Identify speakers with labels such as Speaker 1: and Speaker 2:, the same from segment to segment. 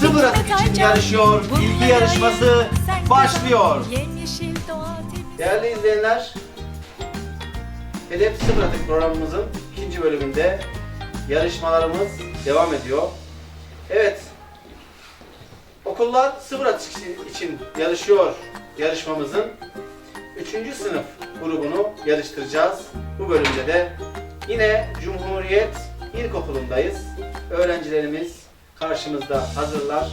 Speaker 1: Sıfır atık için yarışıyor. Bilgi yarışması başlıyor. Değerli izleyenler, Hedef Sıfır Atık programımızın ikinci bölümünde yarışmalarımız devam ediyor. Evet, okullar sıfır atık için yarışıyor yarışmamızın 3. sınıf grubunu yarıştıracağız. Bu bölümde de yine Cumhuriyet İlkokulu'ndayız. Öğrencilerimiz karşımızda hazırlar.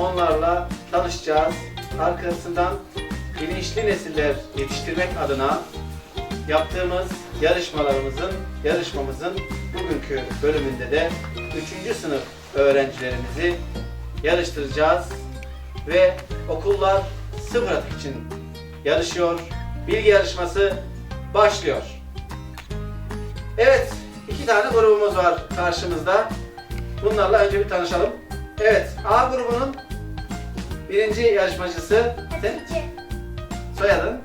Speaker 1: Onlarla tanışacağız. Arkasından bilinçli nesiller yetiştirmek adına yaptığımız yarışmalarımızın, yarışmamızın bugünkü bölümünde de 3. sınıf öğrencilerimizi yarıştıracağız. Ve okullar sıfır atık için yarışıyor. Bilgi yarışması başlıyor. Evet, iki tane grubumuz var karşımızda. Bunlarla önce bir tanışalım. Evet, A grubunun birinci yarışmacısı sen
Speaker 2: Hatice,
Speaker 1: soyadın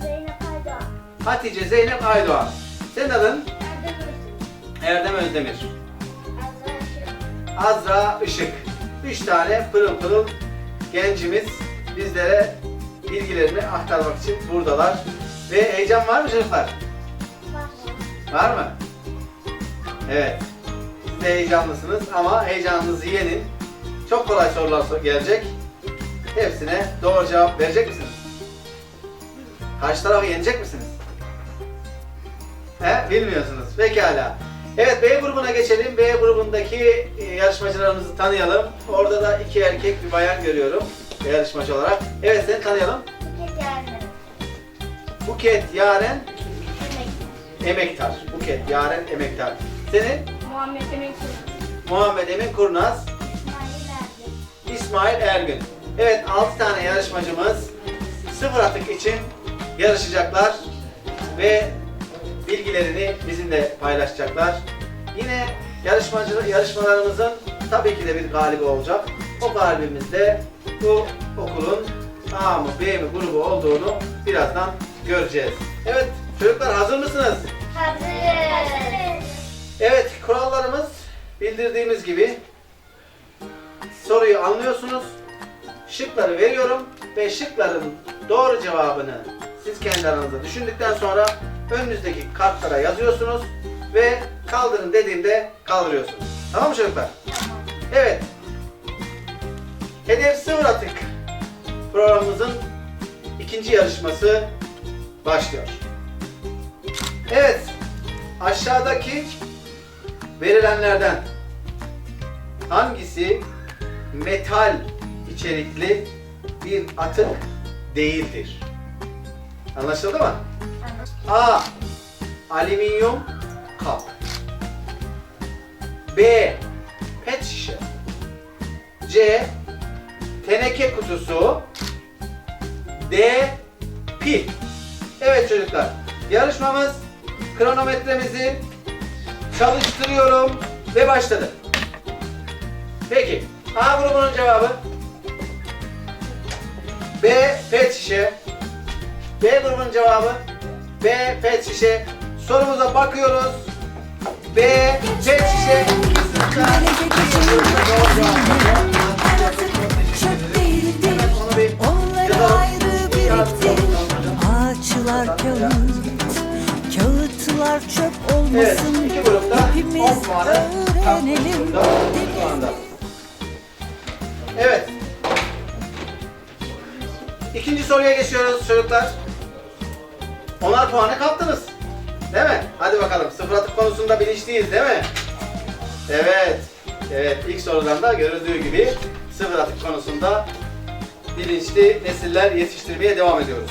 Speaker 2: Zeynep Aydoğan,
Speaker 1: Hatice Zeynep Aydoğan. Senin adın
Speaker 2: Erdem Öztürk,
Speaker 1: Erdem Özdemir.
Speaker 2: Azra Işık,
Speaker 1: Azra Işık. Üç tane pırıl pırıl gencimiz bizlere bilgilerini aktarmak için buradalar. Ve heyecan var mı çocuklar?
Speaker 2: Bahçe,
Speaker 1: Var mı? Evet. De heyecanlısınız ama heyecanınızı yenin. Çok kolay sorular sor- gelecek. Hepsine doğru cevap verecek misiniz? Karşı tarafı yenecek misiniz? He? Bilmiyorsunuz. Pekala. Evet B grubuna geçelim. B grubundaki e, yarışmacılarımızı tanıyalım. Orada da iki erkek bir bayan görüyorum yarışmacı olarak. Evet seni tanıyalım.
Speaker 2: Buket Yerler,
Speaker 1: Buket Yaren
Speaker 2: Emek,
Speaker 1: Emektar. Buket Yaren Emektar. Senin?
Speaker 2: Muhammed Emek
Speaker 1: Muhammed Emin Kurnaz,
Speaker 2: İsmail Erdi,
Speaker 1: İsmail Ergün. Evet 6 tane yarışmacımız sıfır atık için yarışacaklar ve bilgilerini bizimle paylaşacaklar. Yine yarışmacı yarışmalarımızın tabii ki de bir galibi olacak. O galibimiz de bu okulun A mı B mi grubu olduğunu birazdan göreceğiz. Evet çocuklar hazır mısınız?
Speaker 2: Hazır.
Speaker 1: Evet, kurallarımız bildirdiğimiz gibi soruyu anlıyorsunuz. Şıkları veriyorum ve şıkların doğru cevabını siz kendi aranızda düşündükten sonra önünüzdeki kartlara yazıyorsunuz ve kaldırın dediğimde kaldırıyorsunuz. Tamam mı çocuklar? Evet. Hedef Sıfır Atık programımızın ikinci yarışması başlıyor. Evet, aşağıdaki verilenlerden hangisi metal içerikli bir atık değildir? Anlaşıldı mı? A. Alüminyum kap. B. Pet şişe. C. Teneke kutusu. D. Pil. Evet çocuklar. Yarışmamız kronometremizi çalıştırıyorum ve başladı. Peki. A grubunun cevabı B. Pet şişe. B grubunun cevabı B. Pet şişe. Sorumuza bakıyoruz. B. Pet şişe.
Speaker 3: Çöp kağıtlar çöp
Speaker 1: Evet,
Speaker 3: olmasın.
Speaker 1: iki grupta
Speaker 3: Hepimiz
Speaker 1: 10 puanı
Speaker 3: öğrenelim.
Speaker 1: grupta şu anda. Evet. İkinci soruya geçiyoruz çocuklar. Onar puanı kaptınız. Değil mi? Hadi bakalım. Sıfır atık konusunda bilinçliyiz değil mi? Evet. Evet ilk sorudan da görüldüğü gibi sıfır atık konusunda bilinçli nesiller yetiştirmeye devam ediyoruz.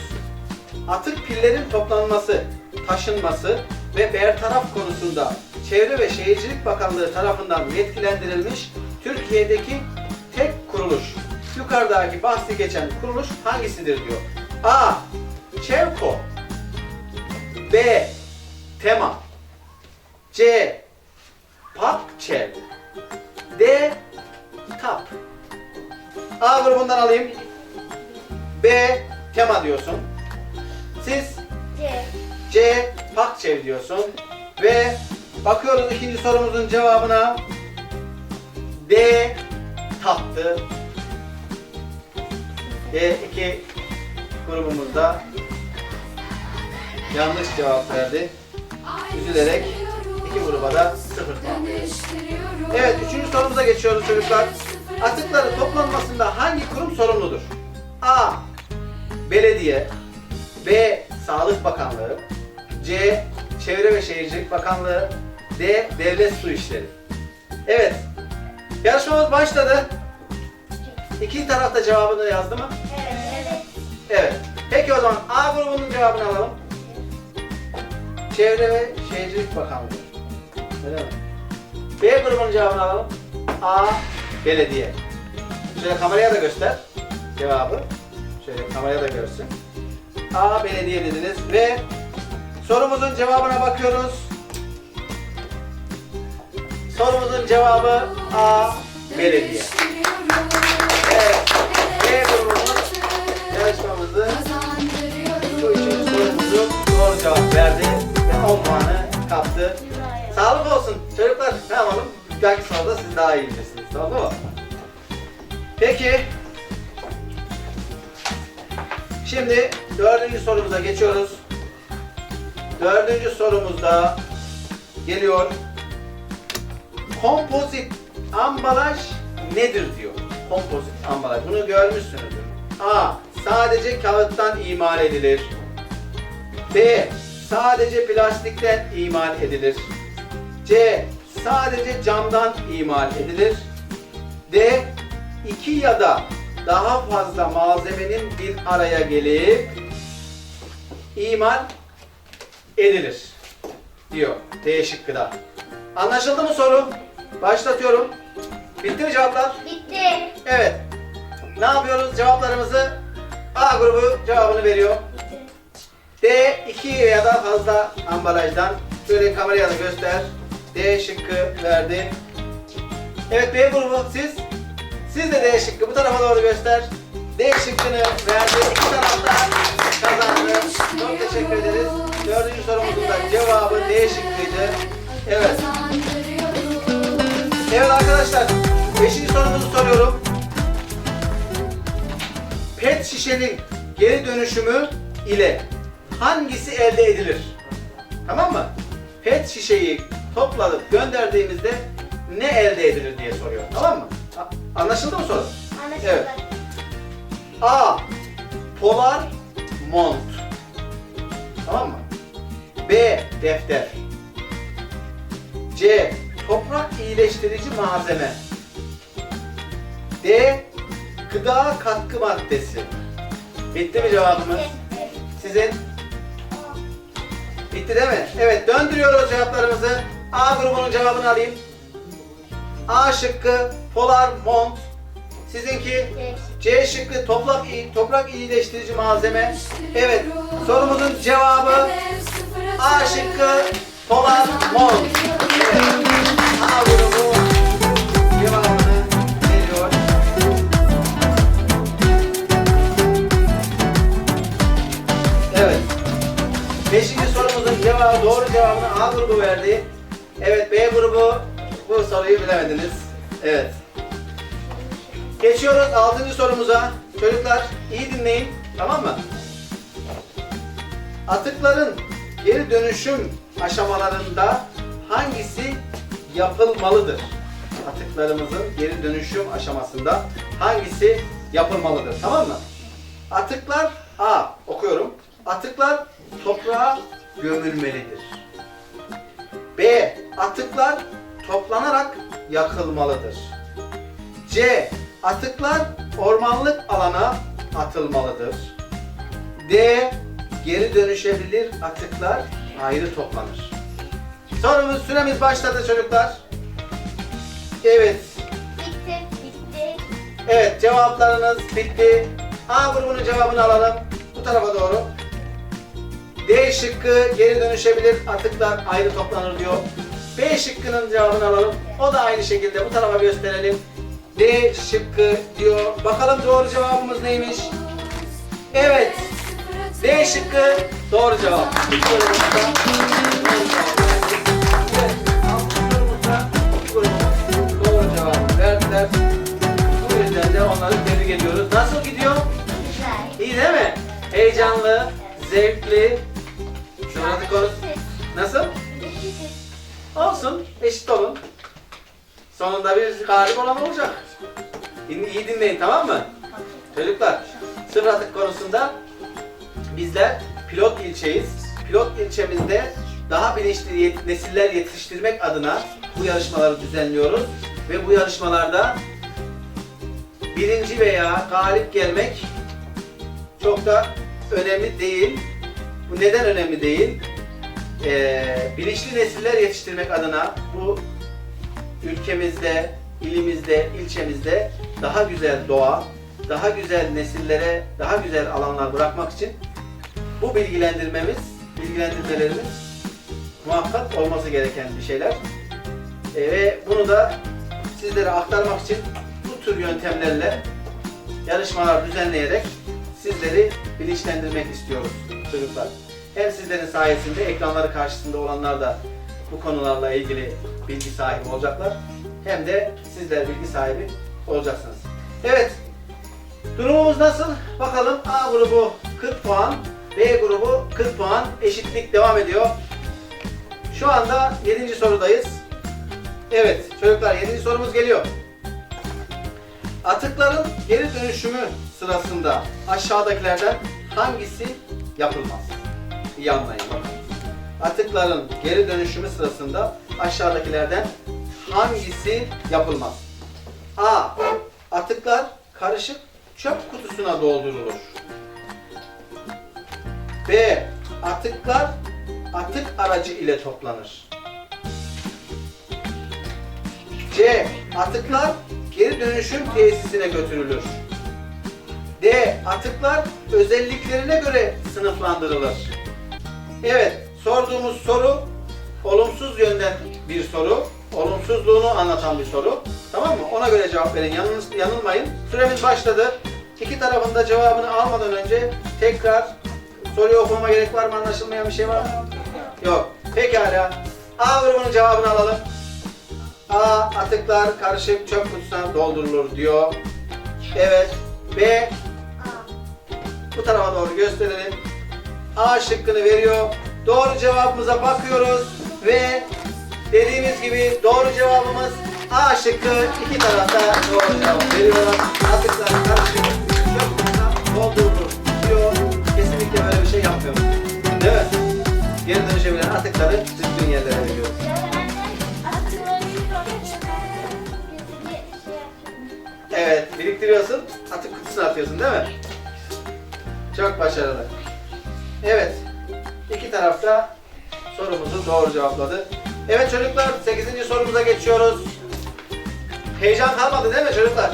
Speaker 1: Atık pillerin toplanması, taşınması ve bertaraf konusunda Çevre ve Şehircilik Bakanlığı tarafından yetkilendirilmiş Türkiye'deki tek kuruluş. Yukarıdaki bahsi geçen kuruluş hangisidir diyor. A. Çevko B. Tema C. Pakçev D. TAP A grubundan alayım. B. Tema diyorsun. Siz
Speaker 2: C,
Speaker 1: C. Pakçev diyorsun. Ve bakıyoruz ikinci sorumuzun cevabına. D. Taptı. Ve iki grubumuz da yanlış cevap verdi. Üzülerek iki gruba da sıfır puan. Evet, üçüncü sorumuza geçiyoruz çocuklar. Atıkların toplanmasında hangi kurum sorumludur? A. Belediye B. Sağlık Bakanlığı C. Çevre ve Şehircilik Bakanlığı D. Devlet Su İşleri Evet, yarışmamız başladı. İki taraf da cevabını yazdı mı?
Speaker 2: Evet. Evet.
Speaker 1: Evet. Peki o zaman A grubunun cevabını alalım. Çevre ve Şehircilik Bakanlığı. Öyle mi? B grubunun cevabını alalım. A. Belediye. Şöyle kameraya da göster cevabı. Şöyle kameraya da görsün. A. Belediye dediniz ve sorumuzun cevabına bakıyoruz. Sorumuzun cevabı A. Belediye. Evet. B grubumuz yarışmamızı bu üçüncü sorumuzu doğru cevap verdi ve 10 puanı kaptı. Sağlık olsun çocuklar. Ne yapalım? Bir dahaki siz daha iyi bilirsiniz. Tamam mı? Peki. Şimdi dördüncü sorumuza geçiyoruz. Dördüncü sorumuzda geliyor. Kompozit ambalaj nedir diyor. Kompozit ambalaj. Bunu görmüşsünüzdür. A. Sadece kağıttan imal edilir. B. Sadece plastikten imal edilir. C. Sadece camdan imal edilir. D. iki ya da daha fazla malzemenin bir araya gelip imal edilir diyor D şıkkı da. Anlaşıldı mı soru? Başlatıyorum. Bitti mi cevaplar?
Speaker 2: Bitti.
Speaker 1: Evet. Ne yapıyoruz? Cevaplarımızı A grubu cevabını veriyor. D 2 ya da fazla ambalajdan şöyle kameraya da göster. D şıkkı verdi. Evet B grubu siz. Siz de D şıkkı bu tarafa doğru göster. D şıkkını verdi. İki taraf da kazandı. Çok teşekkür ederiz. Dördüncü sorumuzun da cevabı D şıkkıydı. Evet. Evet arkadaşlar. Beşinci sorumuzu soruyorum. Pet şişenin geri dönüşümü ile hangisi elde edilir? Tamam mı? Pet şişeyi topladıp gönderdiğimizde ne elde edilir diye soruyor. Tamam mı? Anlaşıldı mı soru?
Speaker 2: Anlaşıldı.
Speaker 1: Evet. A. Polar mont. Tamam mı? B. Defter. C. Toprak iyileştirici malzeme. D. Gıda katkı maddesi. Bitti mi cevabımız? Sizin? Bitti değil mi? Evet döndürüyoruz cevaplarımızı. A grubunun cevabını alayım. A şıkkı polar mont. Sizinki. C şıkkı toprak, toprak iyileştirici malzeme. Evet sorumuzun cevabı A şıkkı polar mont. Evet. A grubu cevabını veriyor. Evet. Beşinci sorumuzun cevabı doğru cevabını A grubu verdi. Evet B grubu bu soruyu bilemediniz. Evet. Geçiyoruz 6. sorumuza. Çocuklar iyi dinleyin. Tamam mı? Atıkların geri dönüşüm aşamalarında hangisi yapılmalıdır? Atıklarımızın geri dönüşüm aşamasında hangisi yapılmalıdır? Tamam mı? Atıklar A okuyorum. Atıklar toprağa gömülmelidir. B. Atıklar toplanarak yakılmalıdır. C. Atıklar ormanlık alana atılmalıdır. D. Geri dönüşebilir atıklar ayrı toplanır. Sorumuz süremiz başladı çocuklar. Evet.
Speaker 2: Bitti. Bitti.
Speaker 1: Evet cevaplarınız bitti. A grubunun cevabını alalım. Bu tarafa doğru. D şıkkı geri dönüşebilir atıklar ayrı toplanır diyor. B şıkkının cevabını alalım. O da aynı şekilde bu tarafa gösterelim. D şıkkı diyor. Bakalım doğru cevabımız neymiş? Evet. D şıkkı doğru cevap. Doğru cevap verdiler. Bu yüzden de onları tebrik ediyoruz. Nasıl gidiyor değil mi? Heyecanlı, zevkli. Sıvıratı konusu. Nasıl? Olsun, eşit olun. Sonunda bir galip olan olacak. Din- İyi dinleyin tamam mı? Çocuklar, sıfır atık konusunda bizler pilot ilçeyiz. Pilot ilçemizde daha bilinçli yet- nesiller yetiştirmek adına bu yarışmaları düzenliyoruz. Ve bu yarışmalarda birinci veya galip gelmek çok da önemli değil. Bu neden önemli değil? Ee, bilinçli nesiller yetiştirmek adına bu ülkemizde, ilimizde, ilçemizde daha güzel doğa, daha güzel nesillere, daha güzel alanlar bırakmak için bu bilgilendirmemiz, bilgilendirmelerimiz muhakkak olması gereken bir şeyler. Ee, ve bunu da sizlere aktarmak için bu tür yöntemlerle yarışmalar düzenleyerek sizleri bilinçlendirmek istiyoruz çocuklar. Hem sizlerin sayesinde ekranları karşısında olanlar da bu konularla ilgili bilgi sahibi olacaklar. Hem de sizler bilgi sahibi olacaksınız. Evet, durumumuz nasıl? Bakalım A grubu 40 puan, B grubu 40 puan. Eşitlik devam ediyor. Şu anda 7. sorudayız. Evet çocuklar 7. sorumuz geliyor. Atıkların geri dönüşümü sırasında aşağıdakilerden hangisi yapılmaz? İyi anlayın. Atıkların geri dönüşümü sırasında aşağıdakilerden hangisi yapılmaz? A. Atıklar karışık çöp kutusuna doldurulur. B. Atıklar atık aracı ile toplanır. C. Atıklar geri dönüşüm tesisine götürülür. D. Atıklar özelliklerine göre sınıflandırılır. Evet, sorduğumuz soru olumsuz yönden bir soru. Olumsuzluğunu anlatan bir soru. Tamam mı? Ona göre cevap verin. Yanılmış, yanılmayın. Süremiz başladı. İki tarafın da cevabını almadan önce tekrar soruyu okumama gerek var mı? Anlaşılmayan bir şey var mı? Yok. Pekala. A grubunun cevabını alalım. A. Atıklar karışık çöp kutusuna doldurulur diyor. Evet. B. Bu tarafa doğru gösterelim. A şıkkını veriyor. Doğru cevabımıza bakıyoruz ve dediğimiz gibi doğru cevabımız A şıkkı iki tarafta doğru cevap veriyorlar. Atıklar karışık çöp doldurulur diyor. Kesinlikle böyle bir şey yapmıyoruz. Değil mi? Geri dönüşebilen atıkları düzgün yerlere veriyoruz. Evet, biriktiriyorsun, atık kutusuna atıyorsun değil mi? Çok başarılı. Evet, iki tarafta sorumuzu doğru cevapladı. Evet çocuklar, 8. sorumuza geçiyoruz. Heyecan kalmadı değil mi çocuklar?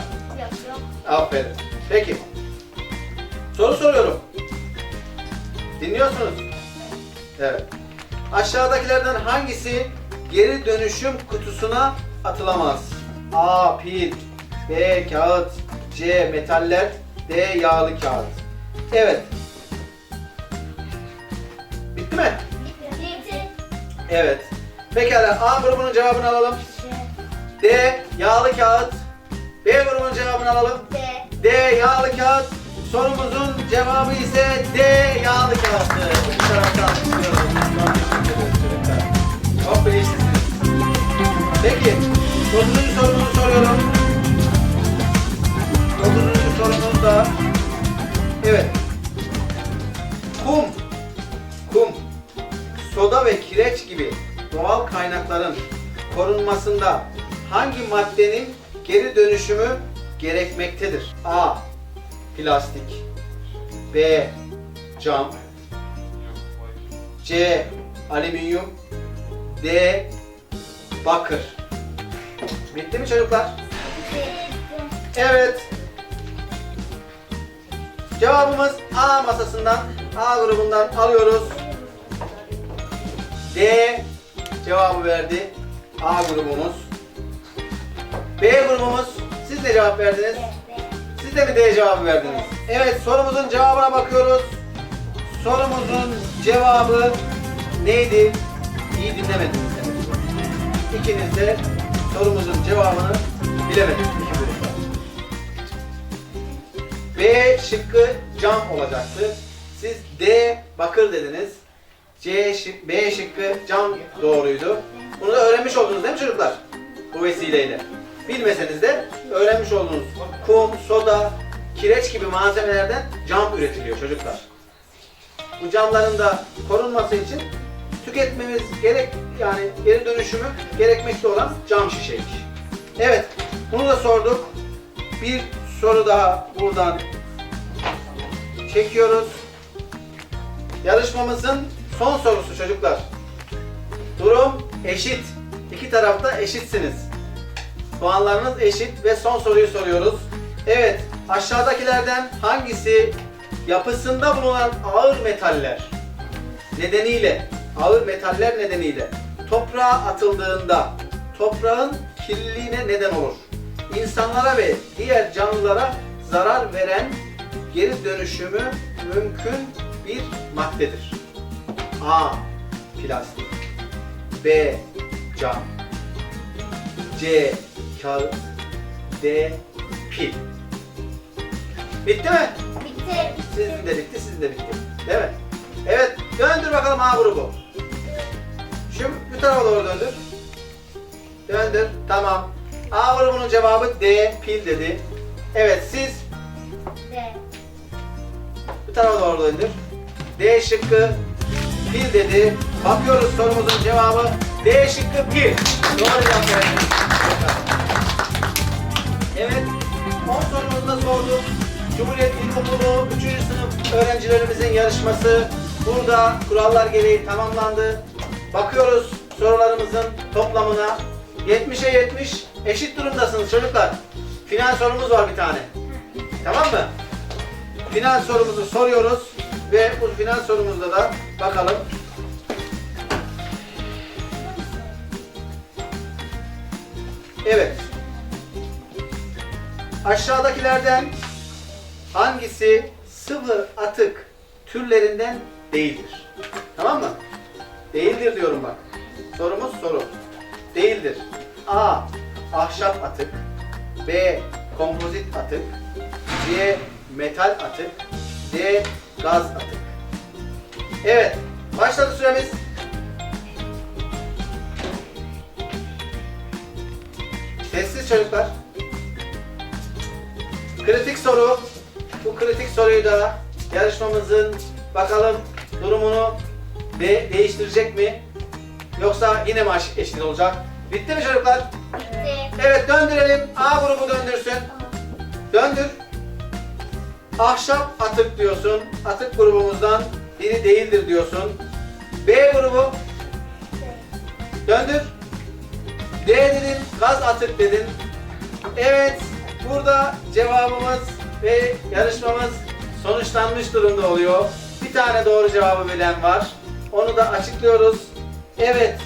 Speaker 1: Aferin. Peki. Soru soruyorum. Dinliyorsunuz. Evet. Aşağıdakilerden hangisi geri dönüşüm kutusuna atılamaz? A. Pil B. Kağıt C. Metaller D. Yağlı kağıt Evet. Bitti mi? Evet. Pekala A grubunun cevabını alalım. D. Yağlı kağıt B grubunun cevabını alalım. D. Yağlı kağıt. Sorumuzun cevabı ise D. Yağlı kağıttı. Bu taraftan alkışlıyoruz. Çok bilinçlisiniz. Peki. Dokuzuncu sorumuzu soruyorum. Dokuzuncu sorumuz da Evet. Kum. Kum. Soda ve kireç gibi doğal kaynakların korunmasında hangi maddenin geri dönüşümü gerekmektedir? A. Plastik B. Cam C. Alüminyum D. Bakır Bitti mi çocuklar? Evet. Cevabımız A masasından, A grubundan alıyoruz. D cevabı verdi. A grubumuz. B grubumuz. Siz de cevap verdiniz. Siz de mi D cevabı verdiniz? Evet sorumuzun cevabına bakıyoruz. Sorumuzun cevabı neydi? İyi dinlemediniz demek. İkiniz de sorumuzun cevabını bilemediniz. B şıkkı cam olacaktı. Siz D bakır dediniz. C şık, B şıkkı cam doğruydu. Bunu da öğrenmiş oldunuz değil mi çocuklar? Bu vesileyle. Bilmeseniz de öğrenmiş oldunuz. Kum, soda, kireç gibi malzemelerden cam üretiliyor çocuklar. Bu camların da korunması için tüketmemiz gerek yani geri dönüşümü gerekmekte olan cam şişeymiş. Evet, bunu da sorduk. Bir soru daha buradan çekiyoruz. Yarışmamızın son sorusu çocuklar. Durum eşit. İki tarafta eşitsiniz. Puanlarınız eşit ve son soruyu soruyoruz. Evet, aşağıdakilerden hangisi yapısında bulunan ağır metaller nedeniyle, ağır metaller nedeniyle toprağa atıldığında toprağın kirliliğine neden olur? İnsanlara ve diğer canlılara zarar veren geri dönüşümü mümkün bir maddedir. A. Plastik B. Cam C. Kağıt D. Pil Bitti mi?
Speaker 2: Bitti.
Speaker 1: Sizin de bitti, sizin de bitti. Değil mi? Evet, döndür bakalım A grubu. Şu bu tarafa doğru döndür. Döndür, tamam. A grubunun cevabı D, pil dedi. Evet, siz
Speaker 2: D.
Speaker 1: bu tarafa doğru döndür. D şıkkı pil dedi. Bakıyoruz sorumuzun cevabı D şıkkı pil. Doğru cevap verdiniz. Evet, 10 sorumuzu da sorduk. Cumhuriyet İlkokulu 3. sınıf öğrencilerimizin yarışması burada kurallar gereği tamamlandı. Bakıyoruz sorularımızın toplamına. 70'e 70 eşit durumdasınız çocuklar. Final sorumuz var bir tane. Tamam mı? Final sorumuzu soruyoruz ve bu final sorumuzda da bakalım. Evet. Aşağıdakilerden hangisi sıvı atık türlerinden değildir? Tamam mı? Değildir diyorum bak. Sorumuz soru. Değildir. A. Ahşap atık. B. Kompozit atık. C. Metal atık. D. Gaz atık. Evet. Başladı süremiz. Sessiz çocuklar. Kritik soru. Bu kritik soruyu da yarışmamızın bakalım durumunu de değiştirecek mi? Yoksa yine mi eşit olacak? Bitti mi çocuklar?
Speaker 2: Bitti.
Speaker 1: Evet döndürelim. A grubu döndürsün. Döndür. Ahşap atık diyorsun. Atık grubumuzdan biri değildir diyorsun. B grubu döndür. D dedin, gaz atık dedin. Evet, burada cevabımız ve yarışmamız sonuçlanmış durumda oluyor. Bir tane doğru cevabı bilen var. Onu da açıklıyoruz. Evet,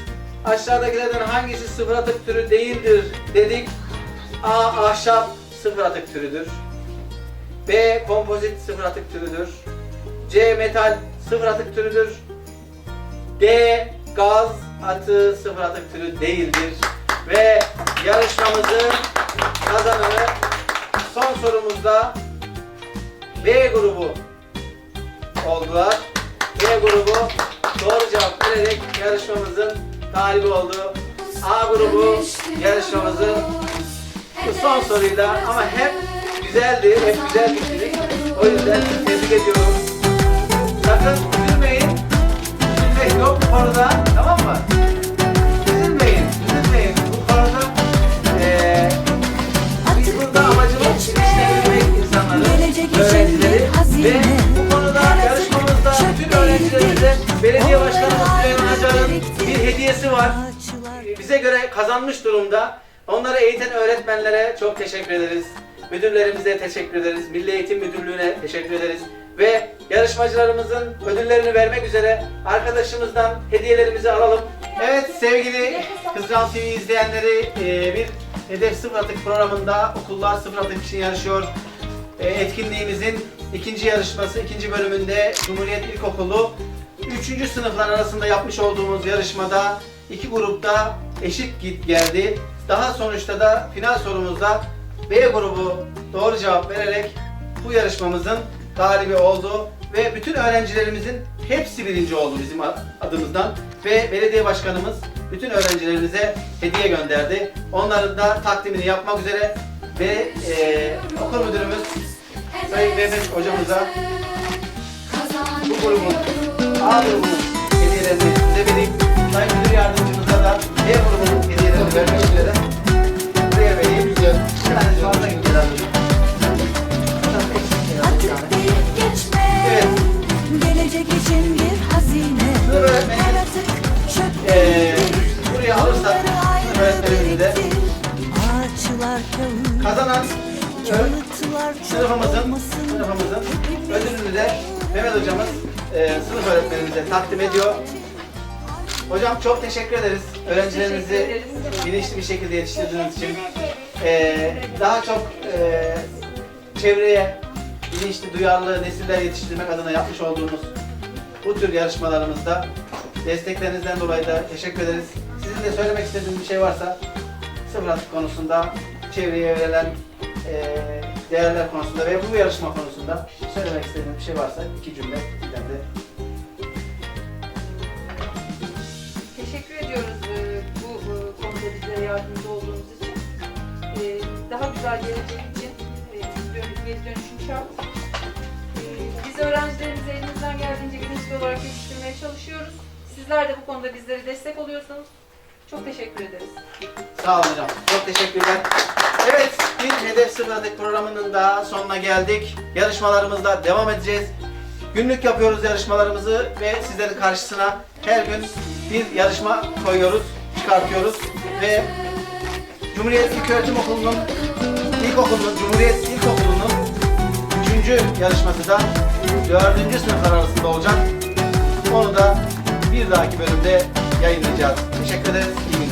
Speaker 1: aşağıdakilerden hangisi sıfır atık türü değildir dedik. A. Ahşap sıfır atık türüdür. B. Kompozit sıfır atık türüdür. C. Metal sıfır atık türüdür. D. Gaz atığı sıfır atık türü değildir. Ve yarışmamızın kazananı son sorumuzda B grubu oldular. B grubu doğru cevap vererek yarışmamızın galibi oldu. A grubu yarışmamızın bu son soruyla ama hep güzeldi, hep güzel bitirdik. O yüzden tebrik ediyorum. Konuda, tamam mı? Üzülmeyin, üzülmeyin. Bu konuda eee biz burada amacımız yetiştirebilmek insanları,
Speaker 3: Gelecek için
Speaker 1: öğrencileri ve bu konuda yarışmamızda bütün öğrencilerimize belediye başkanımız Süleyman Acar'ın bir hediyesi var.
Speaker 3: Ağaçlar
Speaker 1: Bize göre kazanmış durumda. Onları eğiten öğretmenlere çok teşekkür ederiz. Müdürlerimize teşekkür ederiz. Milli Eğitim Müdürlüğü'ne teşekkür ederiz. Ve yarışmacılarımızın ödüllerini vermek üzere arkadaşımızdan hediyelerimizi alalım. Evet sevgili Kızran TV izleyenleri e, bir Hedef Sıfır Atık programında okullar sıfır atık için yarışıyor. E, Etkinliğimizin ikinci yarışması, ikinci bölümünde Cumhuriyet İlkokulu 3. sınıflar arasında yapmış olduğumuz yarışmada iki grupta eşit git geldi. Daha sonuçta da final sorumuzda B grubu doğru cevap vererek bu yarışmamızın galibi oldu ve bütün öğrencilerimizin hepsi birinci oldu bizim adımızdan ve belediye başkanımız bütün öğrencilerimize hediye gönderdi. Onların da takdimini yapmak üzere ve e, okul müdürümüz Sayın Mehmet hocamıza bu grubun A grubunun hediyelerini size vereyim. Sayın müdür yardımcımıza da B grubunun hediyelerini vermek üzere buraya vereyim. Güzel. Yani şu anda gideceğiz
Speaker 3: Gelecek için bir hazine
Speaker 1: Sınıf öğretmeni,
Speaker 3: Her atık çöp
Speaker 1: Ee, buraya alırsak
Speaker 3: Onları ayrı
Speaker 1: sınıf öğretmenimizi de
Speaker 3: biriktir. Ağaçlar kağıt
Speaker 1: kazanan sınıfımızın sınıfımızın ödülünü de Mehmet hocamız e, sınıf öğretmenimize takdim ediyor. Hocam çok teşekkür ederiz. Öğrencilerimizi bilinçli bir şekilde yetiştirdiğiniz için. E, daha çok e, çevreye bilinçli, duyarlı nesiller yetiştirmek adına yapmış olduğunuz bu tür yarışmalarımızda desteklerinizden dolayı da teşekkür ederiz. Sizin de söylemek istediğiniz bir şey varsa sıfır atık konusunda, çevreye verilen e, değerler konusunda ve bu yarışma konusunda söylemek istediğiniz bir şey varsa iki cümle bizden de
Speaker 4: Teşekkür ediyoruz e, bu e, konuda bize yardımcı olduğunuz için. E, Daha güzel gelecek için geri dönüşüm şart. E, Biz öğrencilerimizi elimizden geldiğince bilinçli olarak yetiştirmeye çalışıyoruz. Sizler de bu konuda bizlere destek oluyorsunuz. Çok teşekkür ederiz.
Speaker 1: Sağ olun hocam. Çok teşekkürler. Evet, bir Hedef Sıfırladık programının daha sonuna geldik. Yarışmalarımızda devam edeceğiz. Günlük yapıyoruz yarışmalarımızı ve sizlerin karşısına her gün bir yarışma koyuyoruz, çıkartıyoruz ve Cumhuriyet İlköğretim Okulu'nun İlkokulu'nun, Cumhuriyet İlkokulu'nun üçüncü yarışması da dördüncü sınıflar arasında olacak. Onu da bir dahaki bölümde yayınlayacağız. Teşekkür ederiz. İyi.